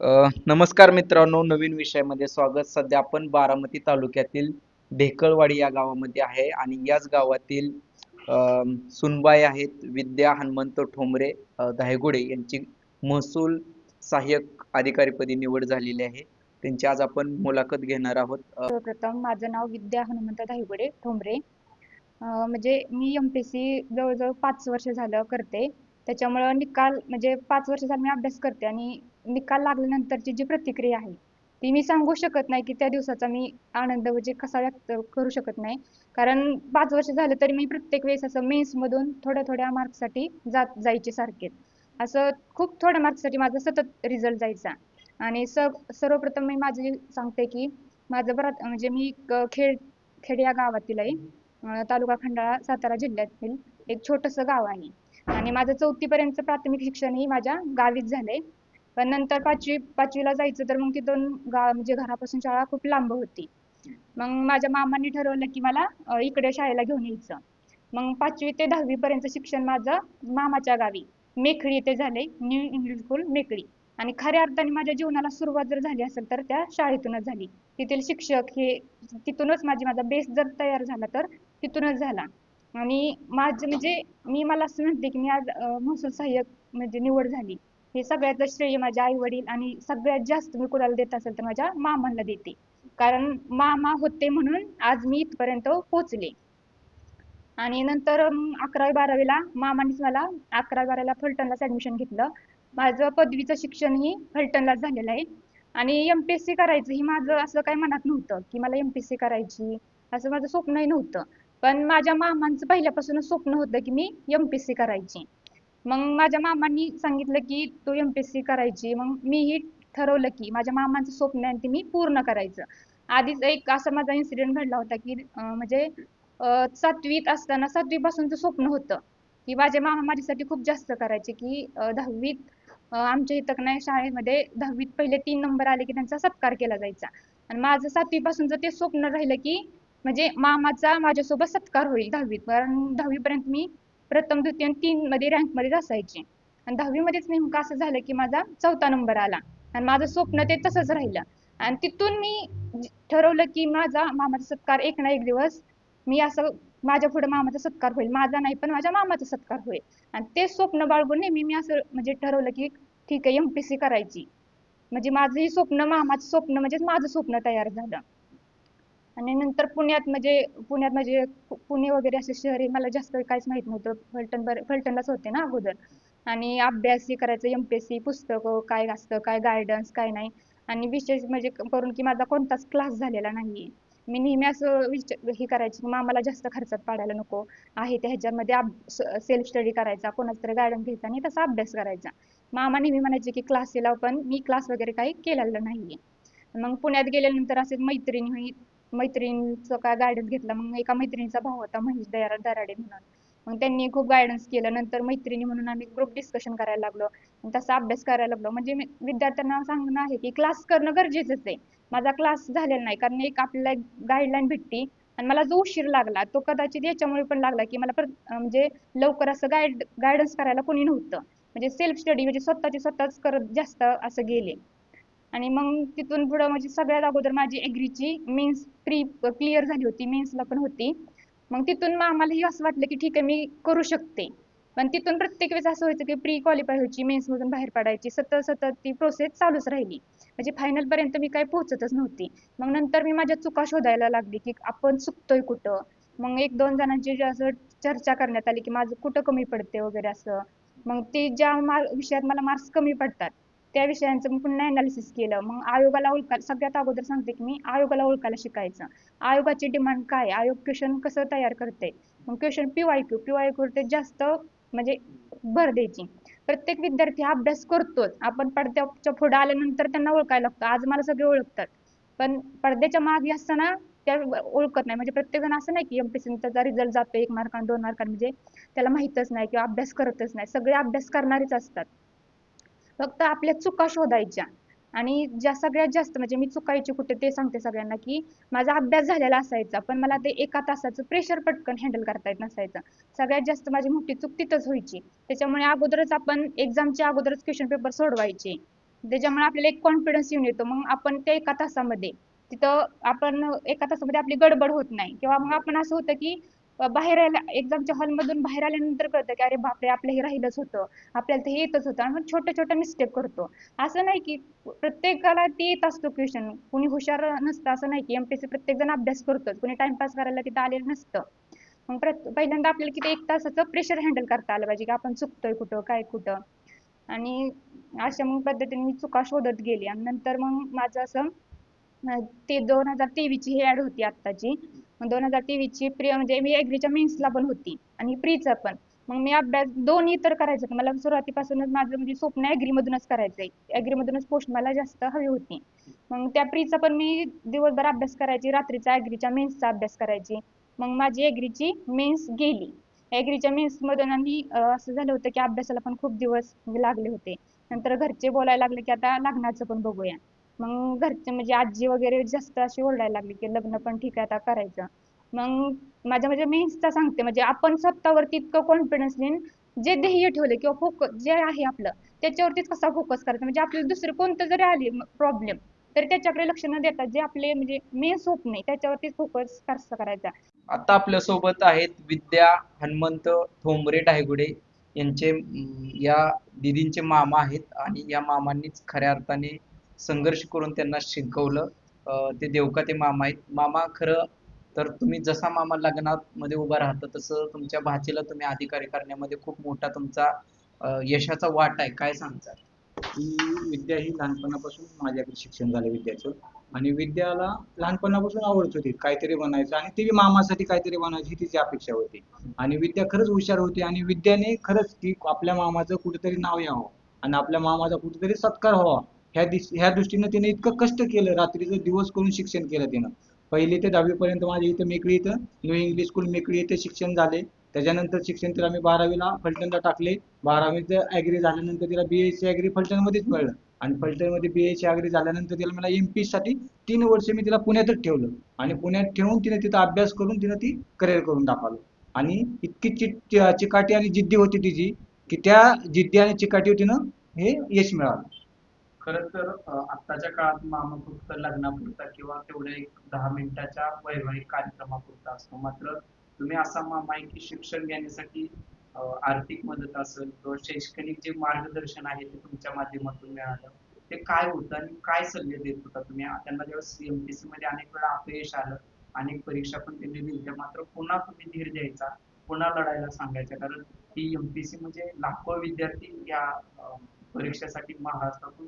नमस्कार मित्रांनो नवीन विषयामध्ये स्वागत. सध्या आपण बारामती तालुक्यातील ढेकळवाडी या गावामध्ये आहे आणि याच गावातील अ, सुनबाई आहेत विद्या हनुमंत ठोंबरे धायगुडे यांची महसूल सहाय्यक अधिकारीपदी निवड झालेली आहे. त्यांची आज आपण मुलाखत घेणार आहोत. प्रथम सर्वप्रथम माझं नाव विद्या हनुमंत धायगुडे ठोंबरे. म्हणजे मी एम पी एस सी जवळजवळ पाच वर्ष झालं करते. त्याच्यामुळं निकाल म्हणजे पाच वर्ष झालं मी अभ्यास करते आणि निकाल लागल्यानंतरची जी प्रतिक्रिया आहे ती मी सांगू शकत नाही की त्या दिवसाचा मी आनंद म्हणजे कसा व्यक्त करू शकत नाही. कारण पाच वर्ष झालं तरी मी प्रत्येक वेळेस असं मेन्समधून थोड्या थोड्या मार्क्ससाठी जात जायचे सारखे. असं खूप थोड्या मार्क्ससाठी माझा सतत रिझल्ट जायचा. आणि स सर्वप्रथम मी माझे सांगते की माझं बरात म्हणजे मी खेड खेड या गावातील आहे. तालुका खंडाळा सातारा जिल्ह्यातील एक छोटंसं गाव आहे. आणि माझं चौथीपर्यंतचं प्राथमिक शिक्षणही माझ्या गावीच झालंय. पण नंतर पाचवी पाचवीला जायचं तर मग तिथून गा म्हणजे घरापासून शाळा खूप लांब होती. मग माझ्या मामांनी ठरवलं की मला इकडे शाळेला घेऊन यायचं. मग पाचवी ते दहावी पर्यंत शिक्षण माझं मामाच्या गावी. मेखळी येथे झाले न्यू इंग्लिश स्कूल मेखळी. आणि खऱ्या अर्थाने माझ्या जीवनाला सुरुवात जर झाली असेल तर त्या शाळेतूनच झाली. तिथील शिक्षक हे तिथूनच माझी माझा बेस जर तयार झाला तर तिथूनच झाला. आणि माझं म्हणजे मी मला असं म्हणते की मी आज महसूल सहाय्यक म्हणजे निवड झाली. हे सगळ्याचं श्रेय माझे आई वडील आणि सगळ्यात जास्त मी कुणाला देत असेल तर माझ्या मामांना देते. कारण मामा होते म्हणून आज मी इथपर्यंत पोहोचले. आणि नंतर अकरावी बारावीला मामानीच मला अकरावी बारावीला फलटणलाच ऍडमिशन घेतलं. माझं पदवीचं शिक्षणही फलटणलाच झालेलं आहे. आणि एम पी एस सी करायचं ही माझं असं काही मनात नव्हतं की मला एम पी एस सी करायची. असं माझं स्वप्नही नव्हतं. पण माझ्या मामांचं पहिल्यापासूनच स्वप्न होतं की मी एम पी एस सी करायची. मग माझ्या मामांनी सांगितलं की तू एम पी एस सी करायची. मग मीही ठरवलं की माझ्या मामांचं स्वप्न आहे ते मी पूर्ण करायचं. आधीच एक असा माझा इन्सिडेंट घडला होता की म्हणजे सातवीत असताना सातवीपासूनचं स्वप्न होतं की माझे मामा माझ्यासाठी खूप जास्त करायचे की दहावीत आमच्या इथं नाही शाळेमध्ये दहावीत पहिले तीन नंबर आले की त्यांचा सत्कार केला जायचा. आणि माझं सातवीपासूनचं ते स्वप्न राहिलं की म्हणजे मामाचा माझ्यासोबत सत्कार होईल दहावीत. कारण दहावीपर्यंत मी प्रथम द्वितीय आणि तीन मध्ये रँकमध्ये असायचे. आणि दहावीमध्येच नेमकं असं झालं की माझा चौथा नंबर आला. आणि माझं स्वप्न ते तसंच राहिलं. आणि तिथून मी ठरवलं की माझा मामाचा सत्कार एक ना एक दिवस मी असं माझ्या पुढे मामाचा सत्कार होईल. माझा नाही पण माझ्या मामाचा सत्कार होईल. आणि ते स्वप्न बाळगून नेहमी मी असं म्हणजे ठरवलं की ठीक आहे एम पी सी करायची. म्हणजे माझं हे स्वप्न मामाचं स्वप्न म्हणजेच माझं स्वप्न तयार झालं. आणि नंतर पुण्यात म्हणजे पुण्यात म्हणजे पुणे वगैरे असे शहर आहे मला जास्त काहीच माहीत नव्हतं. फलटण फलटणलाच होते ना अगोदर. आणि अभ्यास हे करायचं एम पी एस सी पुस्तकं काय असतं काय गायडन्स काय नाही. आणि विशेष म्हणजे करून की माझा कोणताच क्लास झालेला नाहीये. मी नेहमी असं विचार हे करायची की मामाला जास्त खर्चात पाडायला नको. आहे त्या ह्याच्यामध्ये सेल्फ स्टडी करायचा कोणाचं तरी गायडन्स घ्यायचा आणि तसा अभ्यास करायचा. मामा नेहमी म्हणायचे की क्लास लाव पण मी क्लास वगैरे काही केलेलं आहे मग पुण्यात गेल्यानंतर असे मैत्रिणी मैत्रिणीचं काय गायडन्स घेतला? मग एका मैत्रिणीचा भाऊ होता महेश दयारा दराडे म्हणून. मग त्यांनी खूप गायडन्स केलं. नंतर मैत्रिणी म्हणून आम्ही ग्रुप डिस्कशन करायला लागलो. तसा अभ्यास करायला लागलो. म्हणजे विद्यार्थ्यांना सांगणं आहे की क्लास करणं गरजेचंच आहे. माझा क्लास झालेला नाही. कारण एक आपल्याला गाईडलाईन भेटती. आणि मला जो उशीर लागला तो कदाचित याच्यामुळे पण लागला की मला म्हणजे लवकर असं गाईड गायडन्स करायला कोणी नव्हतं. म्हणजे सेल्फ स्टडी म्हणजे स्वतःची स्वतःच करत जास्त असं गेले. आणि मग तिथून पुढं म्हणजे सगळ्यात अगोदर माझी एग्रीची मेन्स प्री क्लिअर झाली होती मेन्सला पण होती. मग तिथून मग आम्हालाही असं वाटलं की ठीक आहे मी करू शकते. पण तिथून प्रत्येक वेळेस असं व्हायचं की प्री क्वालिफाय व्हायची मेन्स मधून बाहेर पडायची सतत सतत ती प्रोसेस चालूच राहिली. म्हणजे फायनल पर्यंत मी काही पोहोचतच नव्हती. मग नंतर मी माझ्या चुका शोधायला लागली की आपण चुकतोय कुठं? मग एक दोन जणांची जे असं चर्चा करण्यात आली की माझं कुठं कमी पडते वगैरे असं. मग ते ज्या मार- विषयात मला मार्क्स कमी पडतात त्या विषयांचं मी पुन्हा अनालिसिस केलं. मग आयोगाला ओळखायला सगळ्यात अगोदर सांगते की मी आयोगाला ओळखायला शिकायचं. आयोगाची डिमांड काय? आयोग क्वेश्चन कसं तयार करते मग question P Y Q P Y Q ते जास्त म्हणजे भर द्यायची. प्रत्येक विद्यार्थी हा अभ्यास करतोच. आपण पडद्याच्या पुढे आल्यानंतर त्यांना ओळखायला लागतं. आज मला सगळे ओळखतात. पण पडद्याच्या मागे असताना त्या ओळखत नाही. म्हणजे प्रत्येक जण असं नाही की एमपीसी त्याचा रिझल्ट जातो एक मार्कान दोन मार्काने म्हणजे त्याला माहीतच नाही किंवा अभ्यास करतच नाही. सगळे अभ्यास करणारेच असतात. फक्त आपल्या चुका शोधायच्या. आणि ज्या सगळ्यात जास्त म्हणजे मी चुकायची कुठे ते सांगते सगळ्यांना की माझा अभ्यास झालेला असायचा पण मला ते एका तासाचं प्रेशर पटकन हँडल करता येत नसायचं. सगळ्यात जास्त माझी मोठी चूक तिथंच व्हायची. त्याच्यामुळे अगोदरच आपण एक्झामच्या अगोदरच क्वेश्चन पेपर सोडवायचे. त्याच्यामुळे आपल्याला एक कॉन्फिडन्स येऊन येतो. मग आपण त्या एका तासामध्ये तिथं आपण एका तासामध्ये आपली गडबड होत नाही. किंवा मग आपण असं होतं की बाहेर आल्या एक्झामच्या हॉलमधून बाहेर आल्यानंतर कळतं की अरे बापरे आपलं हे राहिलंच होतं. आपल्याला ते येतच होतं. आणि मग छोट्या छोट्या मिस्टेक करतो. असं नाही की प्रत्येकाला ते येत असतो क्वेश्चन कुणी हुशार नसतं असं नाही की एमपीएससी प्रत्येक जण अभ्यास करतोच. कुणी टाइमपास करायला तिथं आलेलं नसतं. मग प्रत- पहिल्यांदा आपल्याला किती एक तासाचं प्रेशर हँडल करता आलं पाहिजे की आपण चुकतोय कुठं काय कुठं. आणि अशा मग पद्धतीने मी चुका शोधत गेली. आणि नंतर मग माझं असं ते दोन हजार तेवीसची ही ऍड होती आत्ताची. दोन हजार तेवीसची प्री म्हणजे मी ऍग्रीच्या मेन्सला पण होती. आणि प्रीचा पण. मग मी अभ्यास दोन्ही तर करायचं. होतं मला सुरुवातीपासूनच माझं म्हणजे स्वप्न ऍग्री मधूनच करायचंय. ऍग्री मधूनच पोस्ट मला जास्त हवी होती. मग त्या प्रीचा पण मी दिवसभर अभ्यास करायची. रात्रीचा ऍग्रीच्या मेन्सचा अभ्यास करायची. मग माझी ऍग्रीची मेन्स गेली. ऍग्रीच्या मेन्स मधून आणि असं झालं होतं की अभ्यासाला पण खूप दिवस लागले होते. नंतर घरचे बोलायला लागले की आता लग्नाचं पण बघूया. मग घरचे म्हणजे आजी वगैरे जास्त अशी ओरडायला लागली की लग्न पण ठीक आहे आता करायचं. मग माझ्या म्हणजे मी इंस्टा सांगते म्हणजे आपण स्वतःवरती इतकं कॉन्फिडन्स देईन जे ध्येय ठेवले किंवा फोकस जे आहे आपलं त्याच्यावरतीच कसा फोकस करायचा? म्हणजे आपल्याला दुसरे कोणतं जरी आले प्रॉब्लेम तरी त्याच्याकडे लक्ष न देता जे आपले म्हणजे मेन स्वप्न आहे त्याच्यावरतीच फोकस कसा करायचा. आता आपल्यासोबत आहेत विद्या हनुमंत ठोंबरे डायगुडे यांचे या दिदींचे मामा आहेत आणि या मामांनीच खऱ्या अर्थाने संघर्ष करून त्यांना शिकवलं. ते देवका ते मामा आहेत. मामा खरं तर तुम्ही जसा मामा लग्नामध्ये उभा राहता तसं तुमच्या भाचीला तुम्ही अधिकारी करण्यामध्ये खूप मोठा तुमचा यशाचा वाट आहे. काय सांगता ही विद्या ही लहानपणापासून माझ्याकडे शिक्षण झालं विद्याचं. आणि विद्याला लहानपणापासून आवडत होती. काहीतरी बनायचं आणि ती मामासाठी काहीतरी बनायची ही तिची अपेक्षा होती. आणि विद्या खरंच हुशार होती आणि विद्याने खरंच ती आपल्या मामाचं कुठेतरी नाव यावं आणि आपल्या मामाचा कुठेतरी सत्कार व्हावा. ह्या दिस ह्या दृष्टीनं तिने इतकं कष्ट केलं रात्रीचं दिवस करून शिक्षण केलं तिनं. पहिली ते दहावीपर्यंत माझ्या इथं मेकळी इथं न्यू इंग्लिश स्कूल मेकळी इथे शिक्षण झाले. त्याच्यानंतर शिक्षण तिला मी बारावीला फलटणला टाकले. बारावीचं ॲग्री झाल्यानंतर तिला बी एस सी ॲग्री फलटणमध्येच मिळलं आणि फलटणमध्ये बी एस सी ॲग्री झाल्यानंतर तिला मला एम पी साठी तीन वर्ष मी तिला पुण्यातच ठेवलं. आणि पुण्यात ठेवून तिने तिथं अभ्यास करून तिनं ती करिअर करून दाखवलं. आणि इतकी चिट चिकाटी आणि जिद्दी होती तिची की त्या जिद्दी आणि चिकाटी तिनं हे यश मिळालं. खर तर आताच्या आत्ताच्या काळात मामा फक्त लग्नापुरता किंवा तेवढ्या एक दहा मिनिटाच्या वैवाहिक कार्यक्रमापुरता असतो. मात्र तुम्ही असा मामा आहे की शिक्षण घेण्यासाठी आर्थिक मदत असेल किंवा शैक्षणिक जे मार्गदर्शन आहे ते तुमच्या माध्यमातून मिळालं ते काय होतं आणि काय सल्ले देत होता तुम्ही? त्यांना जेव्हा एमपीसी मध्ये अनेक वेळा अपयश आलं अनेक परीक्षा पण त्यांनी दिल्या. मात्र पुन्हा तुम्ही धीर द्यायचा पुन्हा लढायला सांगायचं. कारण ही एमपीसी म्हणजे लाखो विद्यार्थी या परीक्षेसाठी महाराष्ट्रातून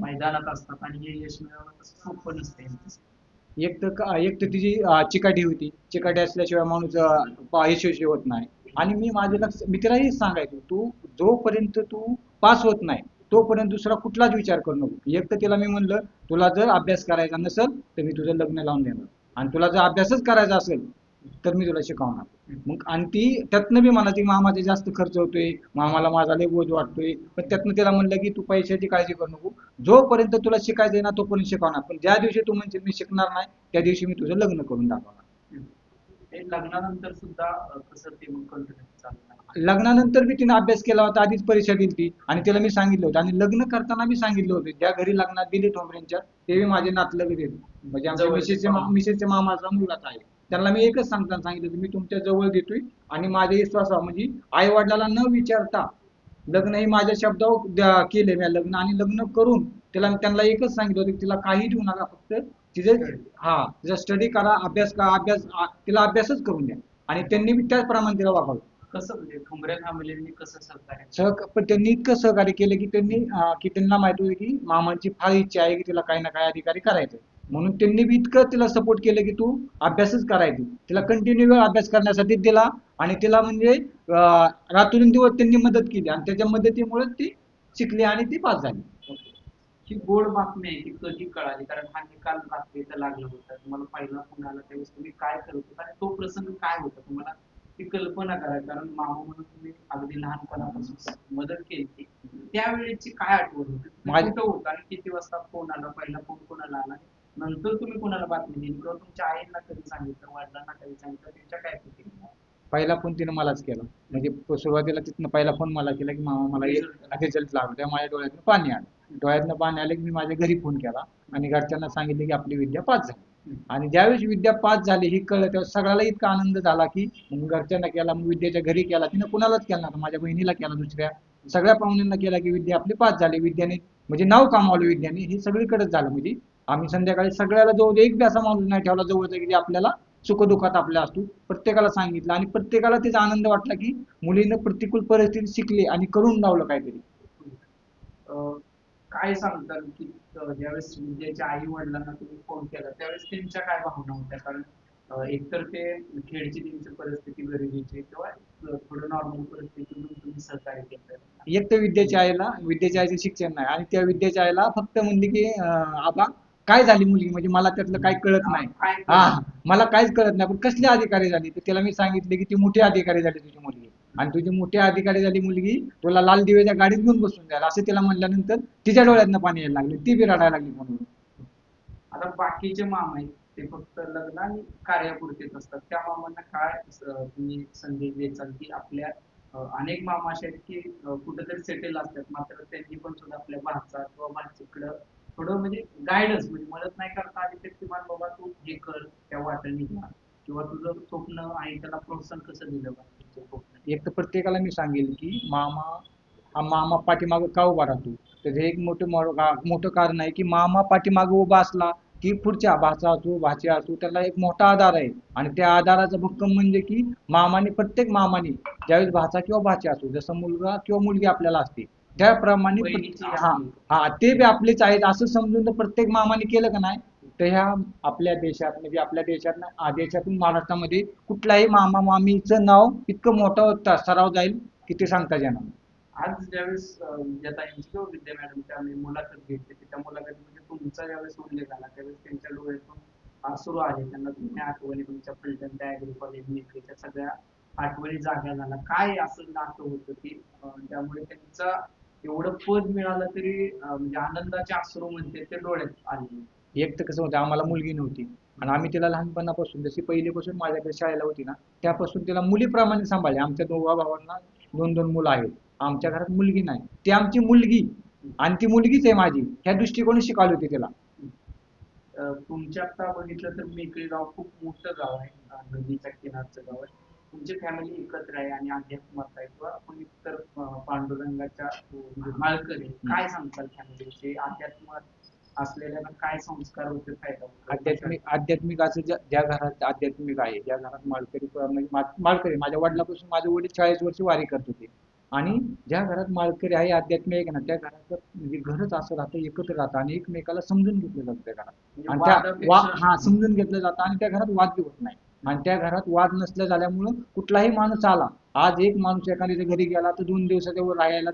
मैदानात असतात आणि हे यश मिळवणं सोपं नसते एक तर एक तर तिची चिकाटी होती. चिकाटी असल्याशिवाय माणूस यशस्वी होत नाही. आणि मी माझ्या लक्ष मित्राही सांगायचो तू जोपर्यंत तू पास होत नाही तोपर्यंत दुसरा कुठलाच विचार करू नको. एक तर तिला मी म्हणलं तुला जर अभ्यास करायचा नसेल तर मी तुझं लग्न लावून देणार. आणि तुला जर अभ्यासच करायचा असेल तर मी तुला शिकवणार. मग आणि ती त्यातनं बी मला ती मामाचा जास्त खर्च होतोय मामाला माझा लय बोज वाटतोय. पण त्यातनं तिला म्हणलं की तू पैशाची काळजी करू नको. जोपर्यंत तुला शिकायचं आहे ना तोपर्यंत शिकवणार. पण ज्या दिवशी तू म्हणशील मी शिकणार नाही त्या दिवशी मी तुझं लग्न करून दाखवणार. लग्नानंतर सुद्धा लग्नानंतर बी तिने अभ्यास केला होता आधीच परीक्षा दिली ती आणि तिला मी सांगितलं होतं. आणि लग्न करताना बी सांगितलं होतं ज्या घरी लग्नात दिली ठोंबरेंच्या ते माझे नातलग म्हणजे आमच्या मा-. मिसेसच्या मामाचा मुलगाच आहे. त्यांना मी एकच सांगताना सांगितलं मी तुमच्या जवळ देतोय आणि माझ्या विश्वासावर म्हणजे आई वडिलाला न विचारता लग्न हे माझ्या शब्दावर केले मी लग्न आणि लग्न करून तिला त्यांना एकच सांगितलं होतं की तिला काही देऊ नका फक्त तिचं हा तिचा स्टडी करा अभ्यास करा अभ्यास तिला अभ्यासच करून द्या. आणि त्यांनी बी त्याचप्रमाणे तिला वागवलं. कसं म्हणजे ठोंबरे फॅमिलींनी कसं सहकार्य सह पण त्यांनी इतकं सहकार्य केलं की त्यांनी की त्यांना माहिती होतं की मामांची फार इच्छा आहे की तिला काही ना काही अधिकारी करायचं म्हणून त्यांनी बी इतकं तिला सपोर्ट केलं की तू अभ्यासच करायची. तिला कंटिन्यू अभ्यास करण्यासाठी दिला आणि तिला म्हणजे रात्रंदिवस त्यांनी मदत केली आणि त्याच्या मदतीमुळे ती शिकली आणि ती पास झाली. ही गोड बातमी आहे की कधी कळाली? कारण हा निकाल रात्रीचा लागला होता. तुम्हाला पहिला फोन आला त्यावेळेस तुम्ही काय करत होता? आणि तो प्रसंग काय होता? तुम्हाला ती कल्पना करा कारण मामा म्हणून तुम्ही अगदी लहानपणापासून मदत केली त्यावेळेची काय आठवण होती? माझी- कुठं होता आणि किती वाजता फोन आला? पहिला फोन कोणाला आला? नंतर तुम्ही कोणाला बातमी दिली किंवा तुमच्या आईला कधी सांगितलं? वडिलांना कधी सांगितलं? त्यांच्या काय प्रतिक्रिया पहिला फोन तिने मलाच केला. म्हणजे सुरुवातीला तिथनं पहिला फोन मला केला की मामा मला रिझल्ट लागला. तेव्हा माझ्या डोळ्यातून पाणी आलं. डोळ्यातनं पाणी आले की मी माझ्या घरी फोन केला आणि घरच्यांना सांगितले की आपली विद्या पास झाली. आणि ज्यावेळेस विद्या पास झाली ही कळलं त्यावेळेस सगळ्याला इतका आनंद झाला की मग घरच्यांना केला मग विद्याच्या घरी केला. तिने कुणालाच केला नव्हता. माझ्या बहिणीला केला दुसऱ्या. सगळ्या पाहुण्यांना केला की विद्या आपली पास झाली. विद्याने म्हणजे नाव कमावलं विद्याने. हे सगळीकडेच झालं. म्हणजे आम्ही संध्याकाळी सगळ्याला जवळ एक बी असा माणूस नाही ठेवला जवळचा की आपल्याला सुखदुःखात आपल्या असतो. प्रत्येकाला सांगितलं आणि प्रत्येकाला त्याचा आनंद वाटला की मुलीनं प्रतिकूल परिस्थिती शिकली आणि करून लावलं काहीतरी. काय सांगताल की ज्यावेळेस विद्याच्या आई वडिलांना तुम्ही फोन केला त्यावेळेस त्यांच्या काय भावना होत्या? कारण एकतर ते खेळची त्यांची परिस्थिती गरजेची किंवा थोडं नॉर्मल परिस्थितीतून तुम्ही सहकार्य केलं? एक तर विद्याच्या आईला विद्याच्या आईचं शिक्षण नाही आणि त्या विद्याच्या आईला फक्त म्हणली की आबा काय झाली मुलगी? म्हणजे मला त्यातलं काही कळत नाही. हा मला काहीच कळत नाही. पण कसली अधिकारी झाली? तर त्याला मी सांगितले की ती मोठी अधिकारी झाली तुझी मुलगी. आणि तुझी मोठी अधिकारी झाली मुलगी तुला लाल दिव्याच्या गाडीत घेऊन बसून जायला. असं तिला म्हणल्यानंतर तिच्या डोळ्यातनं पाणी यायला लागले. ती बी रडायला लागली म्हणून. आता बाकीचे मामा आहेत ते फक्त लग्न आणि कार्यापुरतेच असतात. त्या मामांना काय तुम्ही संदेश द्यायचा की आपल्या अनेक मामा असे आहेत की कुठेतरी सेटल असतात. मात्र त्यांनी पण सुद्धा आपल्या भारतात किंवा भाचीकडं थोडं म्हणजे गायडन्स म्हणजे मदत नाही करता आली तर किमान बाबा तू हे कर त्या वाटेने जा किंवा तुझं स्वप्न आहे त्याला प्रोत्साहन कसं दिलं पाहिजे स्वप्न? एक तर प्रत्येकाला मी सांगेल की मामा हा मामा पाठीमागं का उभा राहतो? त्याचं एक मोठं मोठं कारण आहे की मामा पाठीमागं उभा असला की पुढच्या भाचा असू भाची असो त्याला एक मोठा आधार आहे. आणि त्या आधाराचा भक्कम म्हणजे की मामाने प्रत्येक मामाने ज्यावेळेस भाचा किंवा भाची असो जसं मुलगा किंवा मुलगी आपल्याला असते त्याप्रमाणे हा हा ते बी आपलेच आहेत असं समजून जर प्रत्येक मामाने केलं का नाही? तर ह्या आपल्या देशात म्हणजे आपल्या देशात ना- देशातून महाराष्ट्रामध्ये कुठल्याही मामा मामीचं नाव इतकं मोठं होतं सराव जाईल की ते सांगता येणार नाही. आज ज्यावेळेस विद्याताईंची किंवा विद्या मॅडमची आम्ही मुलाखत घेतली की त्या मुलाखतीमध्ये तुमचा ज्यावेळेस उल्लेख आला त्यावेळेस त्यांच्या डोळ्यातून अश्रू आले त्यांना तुम्ही आठवणी तुमच्या फलटण त्या ऍग्री कॉलेज सगळ्या आठवणी जाग्या झाला काय असं नातं होतं की अं, त्यामुळे त्यांचा एवढं पद मिळालं तरी म्हणजे आनंदाचे अश्रू म्हणते ते डोळ्यात आले. एक तर कसं होतं आम्हाला मुलगी नव्हती. आणि आम्ही तिला लहानपणापासून जशी पहिलीपासून माझ्याकडे शाळेला होती ना त्यापासून तिला मुलीप्रमाणे सांभाळले. आमच्या दोघा भावांना दोन दोन मुलं आहेत. आमच्या घरात मुलगी नाही. ती आमची मुलगी आणि ती मुलगीच आहे माझी. ह्या दृष्टिकोन शिकवली होती तिला. तुमच्या आता बघितलं तर मेकळी गाव खूप मोठं गाव आहे. नदीच्या किनारचं गाव आहे. तुमची फॅमिली एकत्र आहे आणि अध्यात्मात आहे. किंवा आपण इतर अं, पांडुरंगाच्या माळकरी काय सांगताल फॅमिलीचे अध्यात्मात असलेल्यांना काय संस्कार होते फायदा होतो? आध्यात्मिक आध्यात्मिक असं ज्या ज्या घरात आध्यात्मिक आहे ज्या घरात माळकरी म्हणजे मा- माळकरी माझ्या वडिलापासून माझे वडील चाळीस वर्ष वारी करत होते. आणि ज्या घरात माळकरी आहे आध्यात्मिक आहे ना त्या घरात म्हणजे घरच असं राहतं एकत्र राहतं आणि एकमेकाला समजून घेतलं जातं त्या घरात. म्हणजे आणि त्या वादापेक्षा- वा हा समजून घेतलं जातं आणि त्या घरात वाद होत नाही. आणि त्या घरात वाद नसल्या झाल्यामुळं कुठलाही माणूस आला. आज एक माणूस एखाद्याच्या घरी गेला तर दोन दिवसाच्या वर राहायला